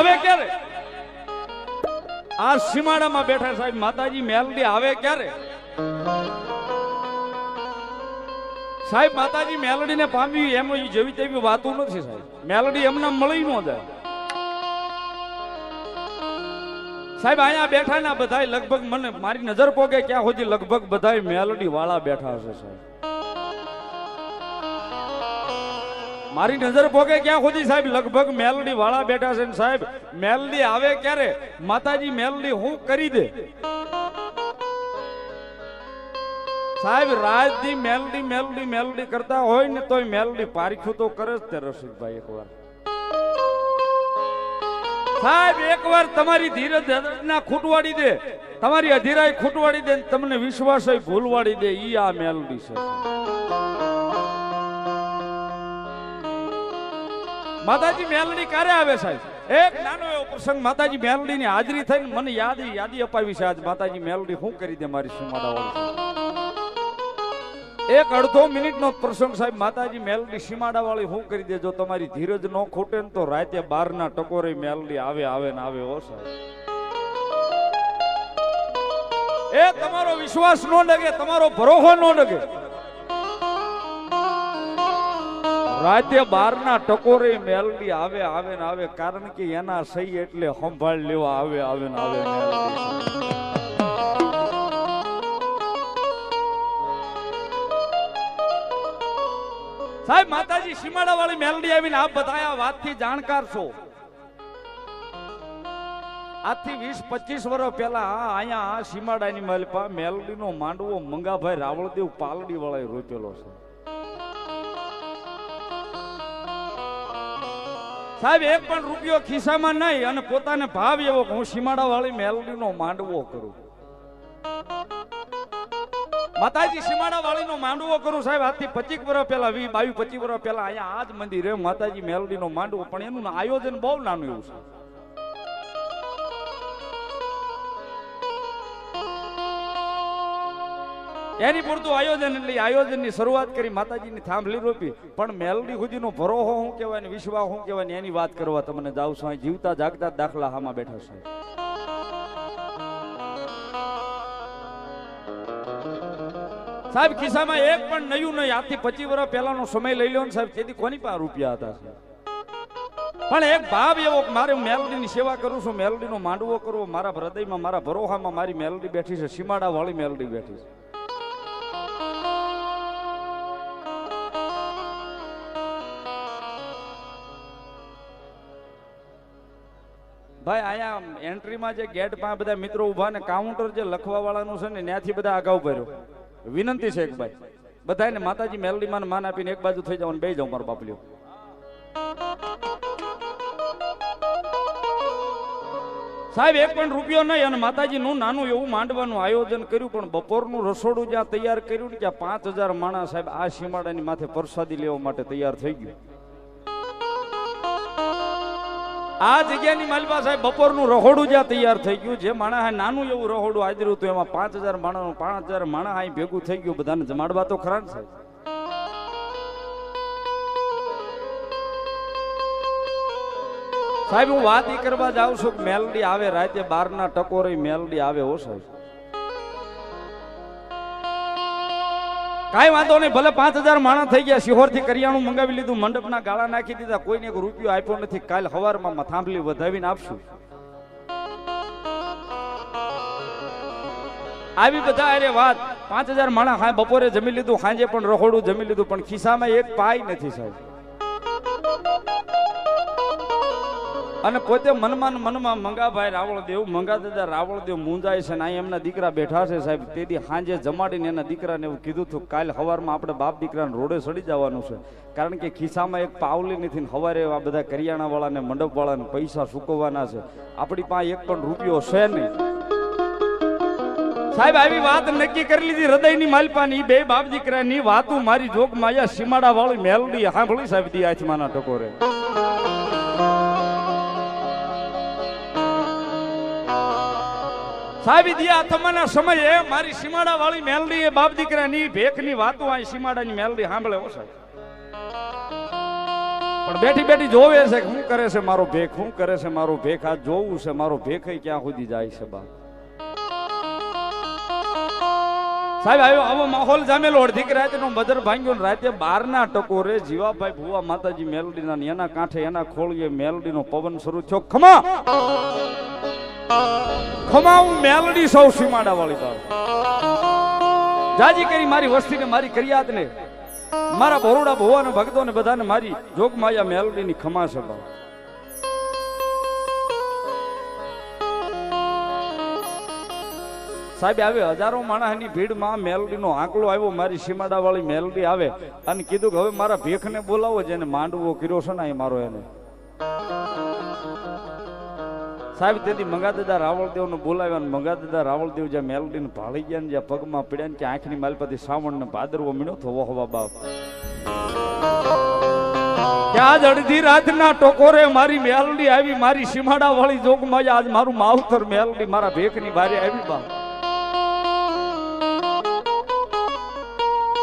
આવે ક્યારે? આ સીમાડામાં બેઠા સાહેબ, માતાજી, મેલડી આવે ક્યારે? સાહેબ, માતાજી, મેલડીને પામવી એમ જેવી તેવી વાતો નથી સાહેબ. મેલડી એમને મળી ન જાય. સાહેબ, અહીંયા બેઠા ના બધાય લગભગ મને મારી નજર પોગે, ક્યાં સુધી લગભગ બધા મેલડી વાળા બેઠા હશે સાહેબ. મારી નજર ભોગે ક્યાં સુધી સાહેબ? લગભગ મેલડી વાળા બેઠા છે સાહેબ. મેલડી આવે ક્યારે? માતાજી, મેલડી, હું કરી દે. સાહેબ રાજથી મેલડી મેલડી મેલડી કરતા હોય ને તોય મેલડી પારખ્યું તો કરે જ તે રસિકભાઈ એકવાર. સાહેબ, એકવાર તમારી ધીરજ ના ખૂટવાડી દે. તમારી અધીરાઈ ખૂટવાડી દે તમને વિશ્વાસ ભૂલવાડી દે. ઈ આ મેલડી છે. માતાજી મેલડી ક્યારે આવે સાહેબ? એક નાનો એવો પ્રસંગ, માતાજી મેલડી ની હાજરી થઈને મને યાદી યાદી અપાવી છે આજ. માતાજી મેલડી શું કરી દે મારી સીમાડા એક અડધો મિનિટ નો પ્રસંગ સાહેબ, માતાજી મેલડી સીમાડા વાળી શું કરી દે. જો તમારી ધીરજ ન ખૂટે ને તો રાતે બાર ના ટકોરે મેલડી આવે આવે ને આવે હો સાહેબ. એ તમારો વિશ્વાસ નો ડગે, તમારો ભરોસો નો ડગે. રાતે બાર ના ટકોરે મેલડી આવે આવે ને આવે. કારણ કે એના સહી એટલે સંભાળ લેવા આવે આવે ને આવે સાહેબ, માતાજી સીમાડા વાળી મેલડી આવીને આપ બતાયા વાતથી જાણકાર છો. આજથી વીસ, પચીસ વર્ષ પહેલા અહીંયા સીમાડાની માલપા મેલડીનો માંડવો મંગાભાઈ રાવળદેવ પાલડી વાળાએ રોપેલો છે. સાહેબ, એક પણ રૂપિયો ખિસ્સામાં નહીં અને પોતાને ભાવ એવો હું સીમાડાવાળી મેલડીનો માંડવો કરું. માતાજી સીમાડા વાળીનો માંડવો કરું સાહેબ. આજથી પચીસ વર્ષ પહેલા વી બાવીસ, પચીસ વર્ષ પહેલા અહીંયા આ જ મંદિરે માતાજી મેલડીનો માંડવો. પણ એનું આયોજન બહુ નાનું એવું છે. એની પૂરતું આયોજન એટલે આયોજનની શરૂઆત કરી માતાજીની થાંભલી રોપી. પણ મેલડી સુધીનો ભરોહો શું કહેવાય ને વિશ્વાસ શું કહેવાય ને એની વાત કરવા તમને જાઉં છું. જીવતા જાગતા દાખલા હામાં બેઠા છે. સાહેબ, ખિસ્સામાં એક પણ નયું નહીં. આજથી પચીસ વર્ષ પહેલાનો સમય લઈ લો ને સાહેબ. તેથી કોની પાસે રૂપિયા હતા સાહેબ? પણ એક ભાવ એવો મારે હું મેલડીની સેવા કરું છું, મેલડીનો માંડવો કરવો, મારા હૃદયમાં, મારા ભરોહામાં મારી મેલડી બેઠી છે સીમાડા વાળી મેલડી બેઠી છે. ભાઈ અહીંયા એન્ટ્રીમાં જે ગેટ પાસે બધા મિત્રો ઊભા ને કાઉન્ટર જે લખવા વાળાનું છે ને, ત્યાંથી બધા અગાઉ ભર્યો. વિનંતી છે એક ભાઈ. બધાને માતાજી મેલડીમાં માન આપીને એક બાજુ થઈ જાવ બે જાવ મારો બાપલ્યો સાહેબ, એક પણ રૂપિયો નહીં અને માતાજીનું નાનું એવું માંડવાનું આયોજન કર્યું, પણ બપોરનું રસોડું જ્યાં તૈયાર કર્યું ને, ત્યાં પાંચ હજાર માણસ સાહેબ આ સીમાડાની માથે પ્રસાદી લેવા માટે તૈયાર થઈ ગયું. આ જગ્યાની માલપા સાહેબ બપોરનું રહોડું જ્યાં તૈયાર થઈ ગયું, જે માણસ આ નાનું એવું રહોડું આદર્યું હતું, એમાં પાંચ હજાર માણસ, પાંચ હજાર માણસ અહીં ભેગું થઈ ગયું, બધાને જમાડવા તો ખરા ને સાહેબ? સાહેબ, હું વાત ઈ કરવા જાઉં છું મેલડી આવે, રાતે બારના ટકોરે મેલડી આવે, હો સાહેબ. કાંઈ વાંધો નહીં, ભલે પાંચ હજાર માણસ થઈ ગયા શિહોરથી કરિયાણું મંગાવી લીધું, મંડપના ગાળા નાખી દીધા, કોઈને એક રૂપિયો આપ્યો નથી. કાલ હવારમાં થાંભલી વધાવીને આપશું. આવી બધા અરે વાત. પાંચ હજાર માણસ હા, બપોરે જમી લીધું, સાંજે પણ રહોડું જમી લીધું, પણ ખિસ્સામાં એક પાય નથી સાહેબ. અને પોતે મનમાં મનમાં મંગાભાઈ રાવળ દેવ મંગા દાદા રાવળ દેવ મુંજાય છે ને અહીં એમના દીકરા બેઠા છે સાહેબ. તેથી સાંજે જમાડીને એના દીકરાને એવું કીધું હતું, કાલ હવારમાં આપણે બાપ દીકરાને રોડે સડી જવાનું છે. કારણ કે ખિસ્સામાં એક પાવલી નથી ને હવારે આ બધા કરિયાણાવાળાને, મંડપવાળાને પૈસા ચૂકવવાના છે. આપણી પાસે એક પણ રૂપિયો છે નહીં. સાહેબ, આવી વાત નક્કી કરી લીધી. હૃદયની માલપાની બે બાપ દીકરાની વાતું મારી જોગમાં સીમાડા વાળી મેલડી સાંભળી સાહેબ, દી આથમાના ટકોરે. સાહેબ દિયા તમારા સમયે મારી સીમાડા વાળી મેલડી એ બાપ દીકરાની ભેખની વાતો આ સીમાડાની મેલડી સાંભળે હો સાહેબ. પણ બેઠી બેઠી જોવે છે શું કરે છે મારો ભેખ, શું કરે છે મારો ભેખ? આ જોવું છે મારો ભેખ ક્યાં સુધી જાય છે બા સાહેબ આવ્યો આવો માહોલ જામેલો અડધીક રાતે નો બદર ભાંગ્યો ને રાતે બારના ટકોરે જીવાભાઈ ભુવા માતાજી મેલડીના એના કાંઠે એના ખોળીએ મેલડીનો પવન શરૂ થયો. ખમા! ખમા મેલડી સૌ સીમાડા વાળી બાપ. જાજી કરી મારી વસ્તીને મારી કરિયાતને મારા બરોડા ભુવાને ભક્તોને બધાને મારી જોગમાયા મેલડીની ખમા છે સાહેબ આવે હજારો માણસની ભીડમાં મેલડીનો આંકડો આવ્યો, મારી સીમાડા વાળી મેલડી આવે. અને કીધું કે હવે મારા ભેખને બોલાવો, જેને માંડવો કર્યો છે ને મારો એને. સાહેબ તેથી મંગાદાદા રાવળદેવ ને બોલાવ્યા અને મંગાદાદા રાવળદેવ જ્યાં મેલડી ને ભાળી ગયા ને જ્યાં પગમાં પડ્યા ને કે આંખની માલપતિ શ્રાવણ ને ભાદરવો મીણો થવો હવા બાપ. ત્યાં જ અડધી રાતના ટોકોરે મારી મેલડી આવી, મારી સીમાડા વાળી જોગમાં આજ મારું માવતર મેલડી મારા ભેખની બારે આવી બાપ.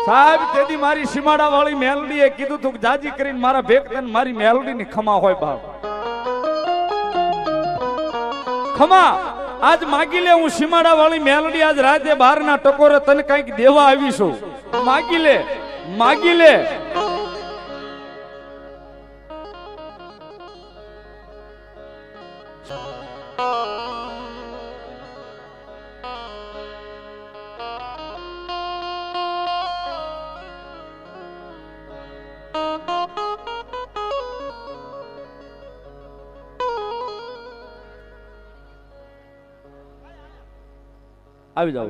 સાહેબ તેથી મારી સીમાડા વાળી મેલડીએ કીધું તું જાજી કરીને મારા ભેખ મારી મેલડી ની ખમા હોય બાપ. ખમા, આજ માગી લે હું સીમાડા વાળી મેલડી આજ રાતે બાર ના ટકોરે તને કંઈક દેવા આવીશું માગી લે માગી લે. આવી જાવ